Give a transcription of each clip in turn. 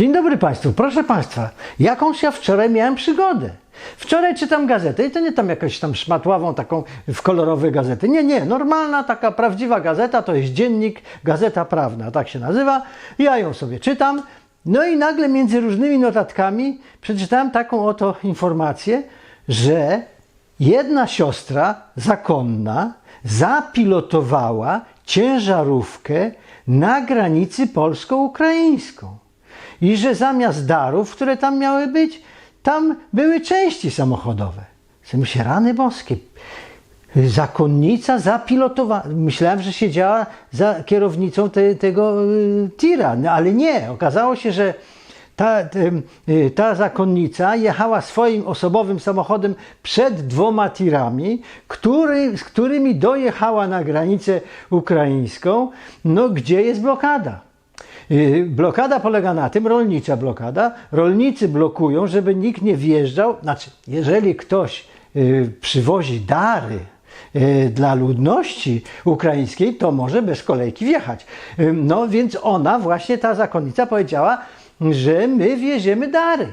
Dzień dobry Państwu. Proszę Państwa, jakąś ja wczoraj miałem przygodę. Wczoraj czytam gazetę i to nie tam jakaś tam szmatławą taką w kolorowe gazety. Nie, nie, normalna taka prawdziwa gazeta to jest dziennik, gazeta prawna, tak się nazywa. Ja ją sobie czytam. No i nagle między różnymi notatkami przeczytałem taką oto informację, że jedna siostra zakonna zapilotowała ciężarówkę na granicy polsko-ukraińską. I że zamiast darów, które tam miały być, tam były części samochodowe. Sobie myślę, rany boskie. Zakonnica zapilotowała. Myślałem, że siedziała za kierownicą te, tego y, tira, no, ale nie. Okazało się, że ta, y, ta zakonnica jechała swoim osobowym samochodem przed dwoma tirami, który, z którymi dojechała na granicę ukraińską, no, gdzie jest blokada. Y, Blokada polega na tym, rolnicza blokada, rolnicy blokują, żeby nikt nie wjeżdżał, znaczy jeżeli ktoś y, przywozi dary y, dla ludności ukraińskiej, to może bez kolejki wjechać. No więc ona, właśnie ta zakonnica powiedziała, że my wieziemy dary.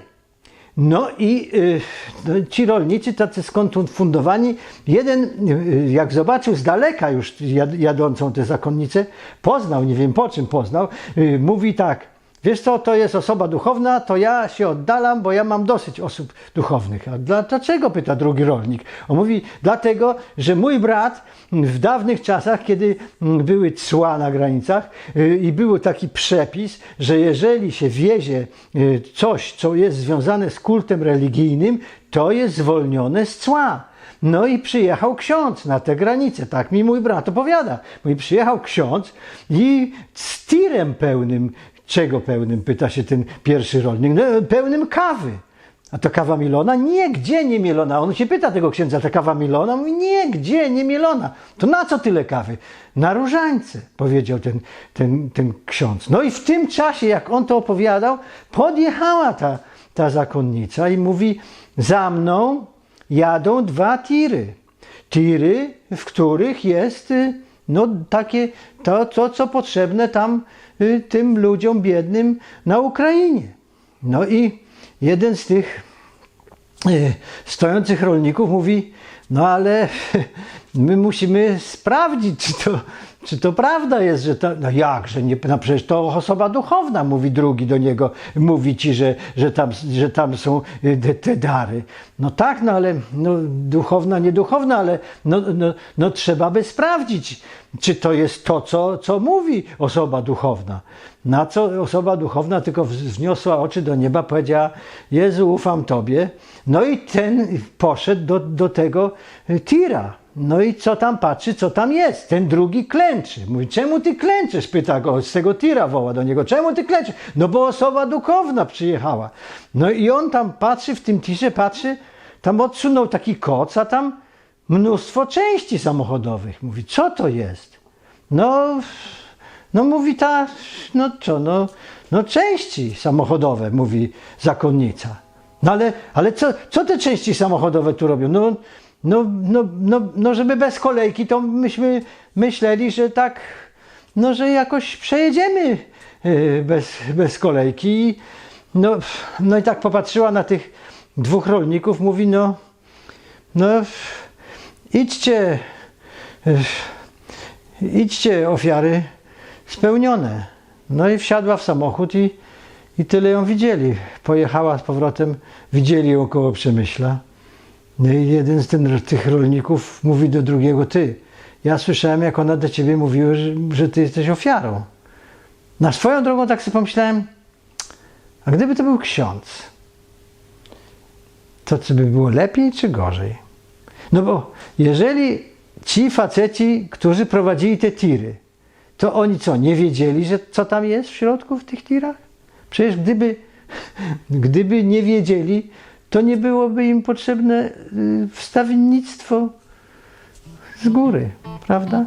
No i y, no, ci rolnicy, tacy skonfundowani, jeden y, jak zobaczył z daleka już jad, jadącą tę zakonnicę, poznał, nie wiem po czym poznał, y, mówi tak, wiesz co, to jest osoba duchowna, to ja się oddalam, bo ja mam dosyć osób duchownych. A dla, dlaczego, pyta drugi rolnik. On mówi, dlatego, że mój brat w dawnych czasach, kiedy mm, były cła na granicach y, i był taki przepis, że jeżeli się wiezie y, coś, co jest związane z kultem religijnym, to jest zwolnione z cła. No i przyjechał ksiądz na tę granicę, tak mi mój brat opowiada. Mówi, przyjechał ksiądz i z tirem pełnym, czego pełnym, pyta się ten pierwszy rolnik, no, pełnym kawy. A to kawa mielona? Nie, gdzie nie mielona? On się pyta tego księdza, ta kawa mielona? Mówi, nie, gdzie nie mielona? To na co tyle kawy? Na różańce, powiedział ten, ten, ten ksiądz. No i w tym czasie, jak on to opowiadał, podjechała ta, ta zakonnica i mówi, za mną jadą dwa tiry. Tiry, w których jest y, no, takie to, to, co potrzebne tam y, tym ludziom biednym na Ukrainie. No i jeden z tych y, stojących rolników mówi, no ale my musimy sprawdzić, czy to, czy to prawda jest, że to, no jak, że nie, no przecież to osoba duchowna, mówi drugi do niego, mówi ci, że, że, tam, że tam są y, te, te dary. No tak, no ale no, duchowna, nieduchowna, ale no, no, no trzeba by sprawdzić, czy to jest to, co, co mówi osoba duchowna. Na co osoba duchowna tylko wzniosła oczy do nieba, powiedziała: Jezu, ufam Tobie. No i ten poszedł do, do tego tira. No i co tam patrzy, co tam jest? Ten drugi klęczy. Mówi, czemu ty klęczysz? Pyta go, z tego tira woła do niego, czemu ty klęczysz? No bo osoba duchowna przyjechała. No i on tam patrzy, w tym tirze patrzy, tam odsunął taki koc, a tam mnóstwo części samochodowych. Mówi, co to jest? No, no mówi ta, no co, no, no części samochodowe, mówi zakonnica. No ale, ale co, co te części samochodowe tu robią? No, no, no, no, no żeby bez kolejki, to myśmy myśleli, że tak, no że jakoś przejedziemy yy, bez, bez kolejki. No, no i tak popatrzyła na tych dwóch rolników, mówi, no, no idźcie, yy, idźcie ofiary spełnione. No i wsiadła w samochód i, i tyle ją widzieli. Pojechała z powrotem, widzieli ją około Przemyśla. No i jeden z tych rolników mówi do drugiego, ty, ja słyszałem jak ona do ciebie mówiła, że, że ty jesteś ofiarą. Na swoją drogą tak sobie pomyślałem, a gdyby to był ksiądz, to czy by było lepiej czy gorzej? No bo jeżeli ci faceci, którzy prowadzili te tiry, to oni co, nie wiedzieli, że co tam jest w środku w tych tirach? Przecież gdyby, gdyby nie wiedzieli, to nie byłoby im potrzebne y, wstawiennictwo z góry, prawda?